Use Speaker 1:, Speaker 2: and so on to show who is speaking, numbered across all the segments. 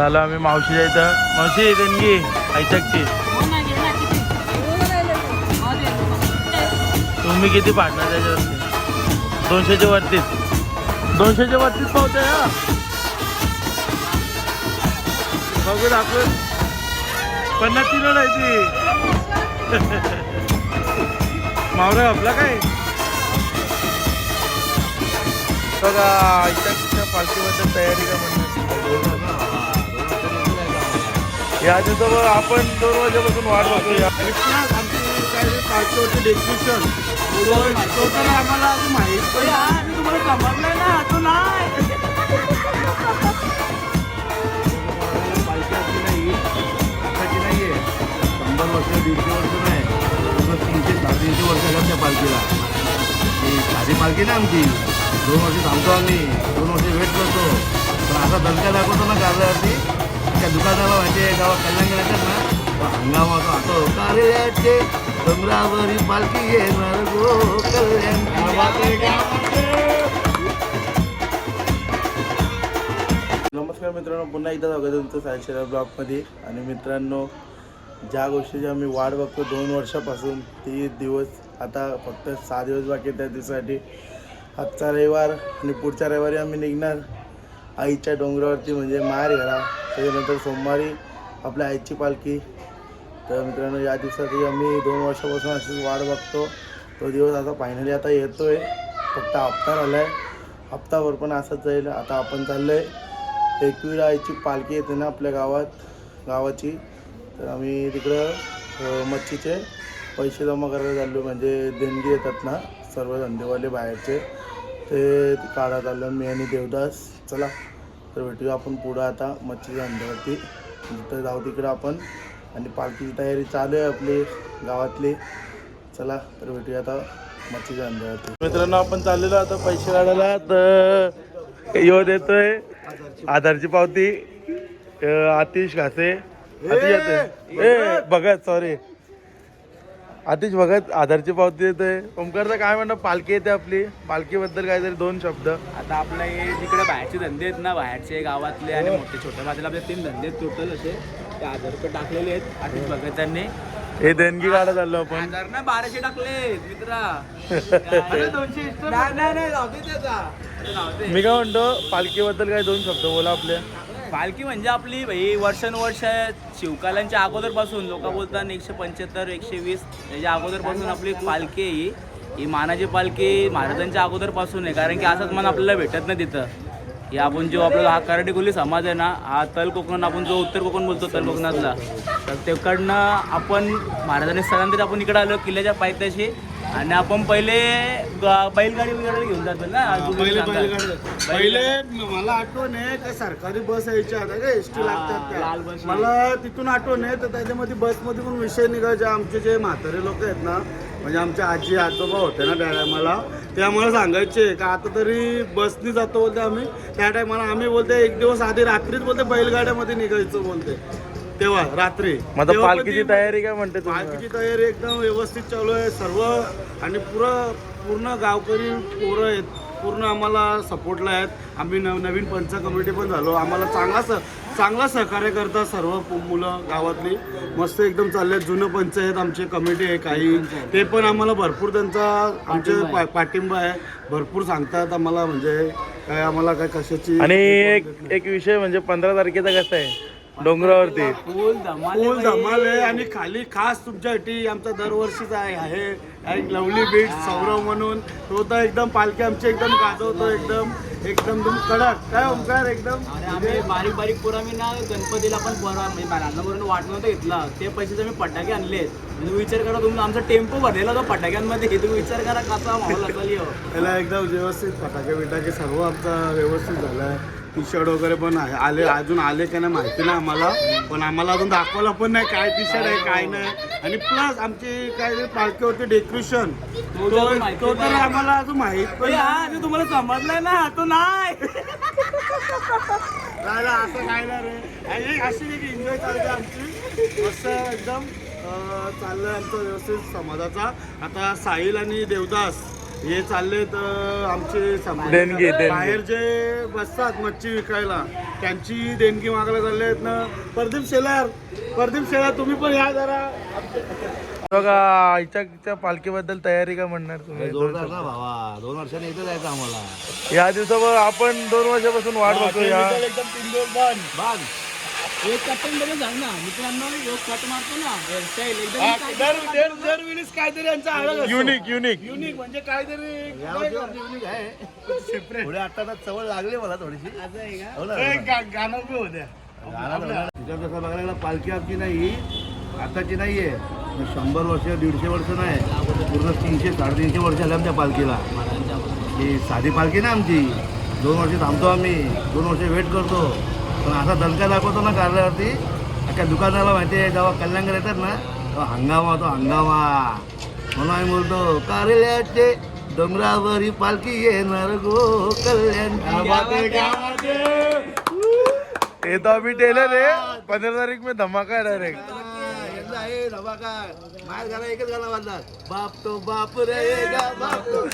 Speaker 1: आलो आम्ही मावशीच्या इथं. मावशी देणगी ऐचकची तुम्ही किती पाडणार त्याच्यावरती? दोनशेच्या वरतीच. दोनशेच्या वरतीच पावते हा. बघू दाखवून. पन्नास किलो नाही ती. मावरा आपला काय? बघा ऐचकच्या पालखीबद्दल तयारी का म्हणणार या दिवसावर आपण दोन वाजेपासून वाट बघतो
Speaker 2: डेस्टिनेशन आम्हाला अजून आहे. नाही पालखी आहे दीडशे वर्ष नाही तीनशे साडेतीनशे वर्ष त्या पालखीला साधी पालखी ना आमची दोन वर्ष थांबतो आम्ही दोन वर्ष वेट करतो पण असा दणका दाखवतो ना कारल्यावरती त्या दुकानाला माहिती आहे गावात कल्याण गेल्याच्यात ना तर हंगामा असा होतो कार्याचे डोंगरावरी पालखी येणार गो कल्याण.
Speaker 1: नमस्कार मित्रांनो पुन्हा एकदा स्वागत तुमचं सायशेरा ब्लॉगमध्ये. आणि मित्रांनो ज्या गोष्टीची आम्ही वाट बघतो दोन वर्षापासून ती दिवस आता फक्त सहा दिवस बाकी त्या दिवसासाठी. आजचा रविवार आणि पुढच्या रविवारी आम्ही निघणार आईच्या डोंगरावरती म्हणजे माहेर घरा त्याच्यानंतर सोमवारी आपल्या आईची पालखी. तर मित्रांनो या दिवसासाठी आम्ही दोन वर्षापासून अशीच वाट बघतो. तो दिवस आता फायनली आता येतो आहे फक्त हप्ता झाला आहे हप्ताभर पण असंच जाईल. आता आपण चाललो आहे एकवीरा आईची पालखी येते ना आपल्या गावात गावाची. तर आम्ही तिकडं मच्छीचे पैसे जमा करायला चाललो म्हणजे देणगी येतात ना सर्व धंदेवाले बाहेरचे. ते काढा चाललं मी आणि देवदास. चला. तर भेटूया आपण पुढं आता मच्छीच्या धंद्यावरती. जिथं जाऊ तिकडं आपण. आणि पालखीची तयारी चालू आहे आपली गावातली. चला तर भेटूया आता मच्छीच्या धंद्यावरती. मित्रांनो आपण चाललेलो आता पैसे काढायला. तर यो देतोय आधारची पावती. आतिश घासे. आतिश येतोय ए भगत. सॉरी आतिश भगत आधारची पावती येते. ओमकारचं काय म्हणणं? पालखी येते आपली. पालखीबद्दल काहीतरी दोन शब्द.
Speaker 3: आता आपलं हे जिकडे बाहेरचे धंदे आहेत ना बाहेरचे गावातले आणि मोठे छोटे माझ्याला आपले तीन धंदे आहेत टोटल असे. ते आधार कार्ड टाकलेले आहेत. बघत त्यांनी.
Speaker 1: हे देणगी काढा चाललो आपण.
Speaker 3: हजार ना बाराशे टाकले मित्रा. अरे दोनशे extra नाही नाही नाही. जाऊ दे त्याचा. आता जाऊ दे.
Speaker 1: मी काय म्हणतो पालखीबद्दल काय दोन शब्द बोला आपल्या
Speaker 3: पालखी म्हणजे आपली भाई वर्षानुवर्ष शिवकालांच्या अगोदरपासून लोक बोलतात एकशे पंच्याहत्तर एकशे वीस त्याच्या अगोदरपासून आपली पालखी आहे ही. ही मानाची पालखी महाराजांच्या अगोदरपासून आहे कारण की असंच मन आपल्याला भेटत नाही तिथं. हे आपण जो आपला हा कराडी कोली समाज आहे ना हा तल कोकण आपण जो उत्तर कोकण बोलतो तल कोकणातला तर तिकडनं आपण महाराजांनी स्थलांतरित आपण इकडं आलो किल्ल्याच्या पायथ्याशी आणि आपण पहिले बैलगाडी वगैरे घेऊन जातो ना
Speaker 2: पहिले. बैलगाडी पहिले मला आठवण आहे का सरकारी बस यायच्या आता का एस टी लागतात. मला तिथून आठवण आहे तर त्याच्यामध्ये बसमध्ये पण विषय निघायचे. आमचे जे म्हातारे लोक आहेत ना म्हणजे आमच्या आजी आजोबा होते ना त्या टायमाला ते आम्हाला सांगायचे का आता तरी बसनी जातो बोलते आम्ही. त्या टायमाला आम्ही बोलते एक दिवस आधी रात्रीच बोलते बैलगाड्यामध्ये निघायचं बोलते. तेव्हा रात्री.
Speaker 1: मग आता
Speaker 2: तेव्हा पण
Speaker 1: पालखीची
Speaker 2: ती-
Speaker 1: तयारी काय म्हणते तुम्ही?
Speaker 2: पालखीची तयारी एकदम व्यवस्थित चालू आहे सर्व. आणि पुरं पूर्ण गावकरी पोरं आहेत. पूर्ण आम्हाला सपोर्टला आहेत. आम्ही नव नवीन पंच कमिटी पण झालो. आम्हाला चांगला स चांगला सहकार्य करतात सर्व पु- मुलं गावातली. मस्त एकदम चालले आहेत जुनं पंच आहेत आमची कमिटी आहे काही. ते पण आम्हाला भरपूर त्यांचा आमचे पा- पाठिंबा आहे. भरपूर सांगतात आम्हाला म्हणजे काय आम्हाला काय कशाची
Speaker 1: आणि एक एक विषय म्हणजे पंधरा तारखेचा कसा आहे? डोंगरावरती.
Speaker 3: फुल धमाल
Speaker 2: फुल धमाल आहे आणि खाली खास तुमच्यासाठी आमचा दरवर्षीचा आहे आहे. एक लवली बीट सौरव म्हणून. तो तर एकदम पालखी आमची एकदम गाजवतो एकदम. एकदम तुम कडक. काय ओंकार एकदम?
Speaker 3: अरे आम्ही बारीक बारीक पोरं आम्ही ना गणपतीला पण पोरं म्हणजे लहानवरून वाट नव्हतं घेतला. ते पैसे मी फटाके आणले. तुम्ही विचार करा तुम्ही आमचा टेम्पो भरलेला होता फटाक्यांमध्ये. हे तुम्ही विचार करा कसा माहोल असेल.
Speaker 2: त्याला एकदम व्यवस्थित फटाके बिटाके सर्व आमचा व्यवस्थित झाला आहे टी शर्ट वगैरे पण आहे. आले अजून आले का नाही माहिती नाही आम्हाला. पण आम्हाला अजून दाखवलं पण नाही काय टी शर्ट आहे काय नाही. आणि प्लस आमची काय पालखीवरती डेकोरेशन
Speaker 3: तो
Speaker 2: तर. आम्हाला अजून माहीत पण
Speaker 3: तुम्हाला समजलंय ना तो नाही.
Speaker 2: असं काय नाही रे. आणि अशी एक एन्जॉय चालते आमची. मस्त एकदम अं, चाललंय आमचं व्यवस्थित समाजाचा. आता साहिल आणि देवदास हे चालले तर आमचे
Speaker 1: देणगी, देणगी.
Speaker 2: बाहेर जे बसतात मच्छी विकायला त्यांची देणगी मागायला चालले आहेत ना. प्रदीप शेलार प्रदीप शेलार तुम्ही पण या जरा.
Speaker 1: बघा आईच्या पालखीबद्दल तयारी का म्हणणार तुम्ही?
Speaker 2: जोरदार ना भावा. दोन वर्षांनी इथं जायचं आम्हाला.
Speaker 1: या दिवसावर आपण दोन वर्षापासून वाट बघतो या.
Speaker 2: बाग
Speaker 3: एक कटन बघून सांग ना. मित्रांनो एक कट मारतो ना. हेअरस्टाईल
Speaker 2: दर दर दर वेळेस काहीतरी यांचा.
Speaker 1: युनिक युनिक
Speaker 2: युनिक म्हणजे काहीतरी युनिक आहे. आता चवळ लागली मला थोडीशी. हो? गाणं बी होत्या तिच्या बघायला गेलं, पालखी आमची नाही आताची नाहीये. शंभर वर्ष दीडशे वर्ष नाही. पूर्ण तीनशे साडेतीनशे वर्ष झाले आमच्या पालखीला. ही साधी पालखी ना आमची. दोन वर्ष थांबतो आम्ही. दोन वर्ष वेट करतो. पण असा दणका दाखवतो ना कारल्यावरती. अख्या दुकानाला माहिती आहे जेव्हा कल्याणकर येतात ना तेव्हा हंगामा होतो हंगामा. म्हणून आम्ही बोलतो कारल्याचे डोंगरावरी पालखी येणार गो कल्याण.
Speaker 1: ये तो अभी टेलर है। पंद्रह तारीख में धमाका है डायरेक्ट
Speaker 2: आहे धमाका. घाला एकच बाप तो बाप रे बाप तो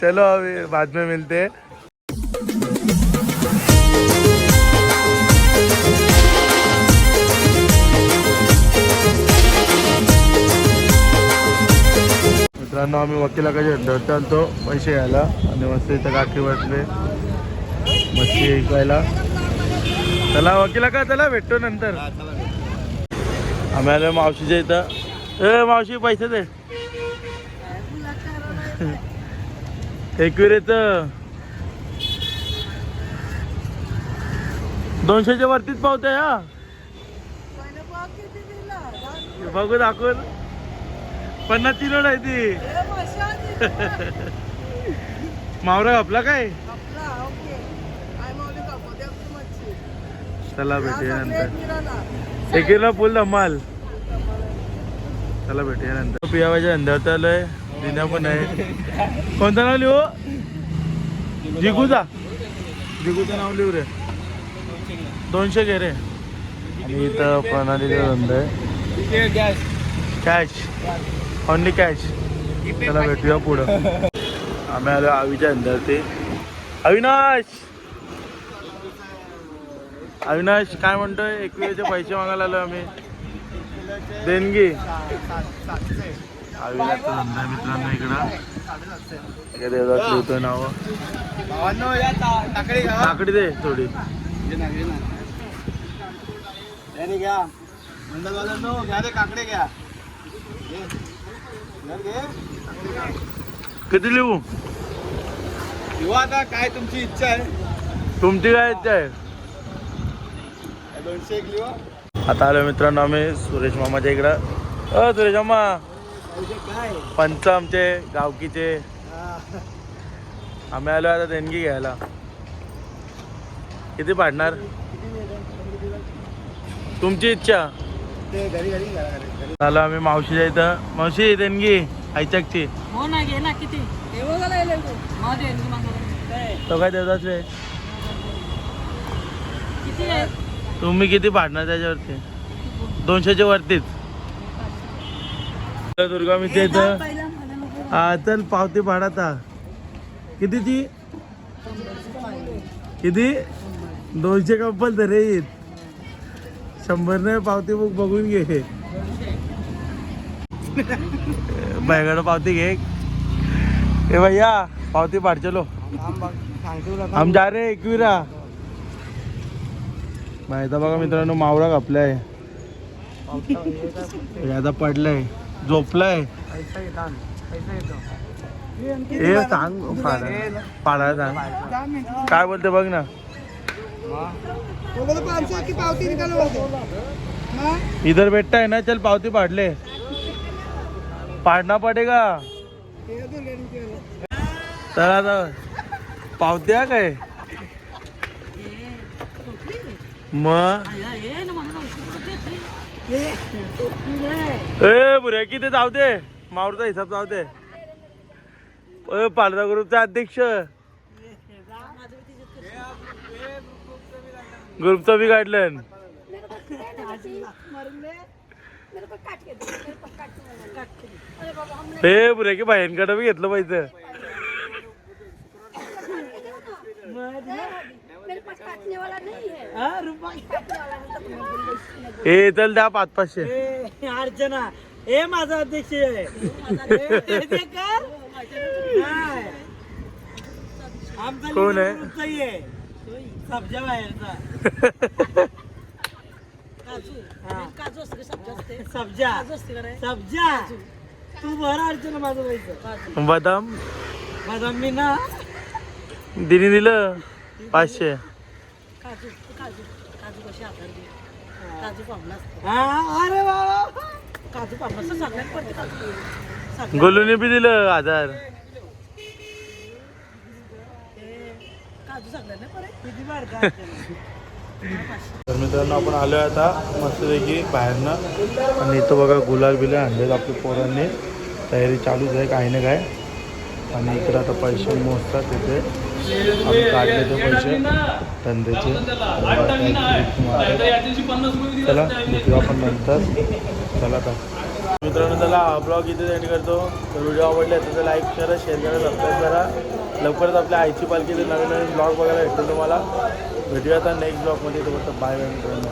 Speaker 1: चलो अभी बाद में मिलते. मित्रांनो आम्ही वकिलाकडे धड चालतो पैसे घ्यायला. आणि मस्त इथं काठी बसले. मच्छी विकायला चला वकिला का चला भेटतो नंतर. आम्ही आलो मावशीच्या इथं. ए मावशी पैसे दे. एकविरेच दोनशेच्या वरतीच पावते हा. बघू दाखवून. पन्नास किलो नाही ती. मावरा आपला काय? चला भेटूया नंतर. एकीला फुल धमाल. चला भेटूया नंतर. पियावाच्या अंधारात आलोय दिना पण आहे. कोणतं नाव लिहू? जिगूचा. जिगूचं नाव लिहू रे. दोनशे घे रे. आणि इथं प्रणालीचा धंदा आहे. कॅश ओनली कॅश चला भेटूया पुढं. आम्ही आलो आवीच्या अंदर ते अविनाश! अविनाश काय म्हणतोय? एकविरेचे पैसे मागायला आलो आम्ही. देणगी. अविनाशचा धंदा मित्रांनो इकडं. देवदास लिहितोय नाव. काकडी दे थोडी.
Speaker 2: घ्या. घ्या रे काकडे घ्या.
Speaker 1: किती लिहू?
Speaker 2: किंवा आता काय तुमची इच्छा आहे?
Speaker 1: तुमची काय इच्छा आहे?
Speaker 2: दोनशे एक लिहा?
Speaker 1: आता आलो मित्रांनो आम्ही सुरेश मामाच्या इकडं. अ सुरेश मामा.
Speaker 2: काय?
Speaker 1: पंच आमचे गावकीचे. आम्ही आलो आता देणगी घ्यायला. किती पाडणार? तुमची इच्छा.
Speaker 2: ते घरी घरी
Speaker 1: आलो आम्ही मावशीच्या इथं. मावशी देणगी आयचकची
Speaker 4: हो ना घे ना किती.
Speaker 1: तो काय देवदास रे तुम्ही किती पाडणार त्याच्यावरती? दोनशेच्या वरतीच. दुर्गा मी ते इथं. हा चल पावती भाडाचा कितीची किती दोनशे कंपल्सरी शंभर नाही पावती बुक बघून घे. बैगड पावती घे। ए भैया पावती भाड चलो। हम जा रे एकविरा माहिती बघा मित्रांनो मावळा कापलाय आता पडलाय झोपलाय. ए सांग पाडा सांग. काय बोलते बघ ना. इधर है ना चल पावती पाडले पाडना पडेगा. तर आता पावत्या काय? मग? ए बुऱ्या किती जाऊ दे. मावरचा हिसाब जाऊ दे. पालदा ग्रुपचा अध्यक्ष. ग्रुपचं बी काढलं हे बुरे की बाहेरकडे बी घेतलं पाहिजे
Speaker 5: है
Speaker 1: चल द्या पाच पाचशे
Speaker 4: ए, अर्चना. हे माझा अध्यक्ष. आहे ते कर. नाही. आमचा
Speaker 1: कोण आहे?
Speaker 4: सब्जा बाहेरचा. हा.
Speaker 6: सब्जा
Speaker 4: सब्जा. तू भर अर्चना माझं पैसे.
Speaker 1: बदाम.
Speaker 4: माझा मी ना
Speaker 1: दिनी दिलं. पाचशे.
Speaker 6: काजू काजू काजू कशी
Speaker 4: हा. अरे बाबा
Speaker 6: काजू पामला असतं सगळ्यात पडते काजू. सगळ्यात
Speaker 1: गोलूने बी दिलं हजार
Speaker 6: काजू सगळ्यांना परत
Speaker 4: किती मार का अर्चना?
Speaker 1: तर मित्रांनो आपण आलो आहे आता मस्तपैकी बाहेरनं. आणि इथं बघा गुलाल बिलाल आणलेत आपल्या पोरांनी. तयारी चालूच आहे काही ना काय आणि इकडं आता पैसे मोजतात तिथे. आम्ही काढले ते पैसे धंद्याचे. चला भेटू आपण नंतर. चला आता मित्रांनो त्याला ब्लॉग इथे एंड करतो. तर व्हिडिओ आवडले तर लाईक करा शेअर करा सबस्क्राईब करा. लवकरच आपल्या आईची पालखीचे नवीन नवीन ब्लॉग बघायला भेटतो तुम्हाला. भेटूया आता नेक्स्ट ब्लॉगमध्ये तुम्हाला बाय बाय मित्रांनो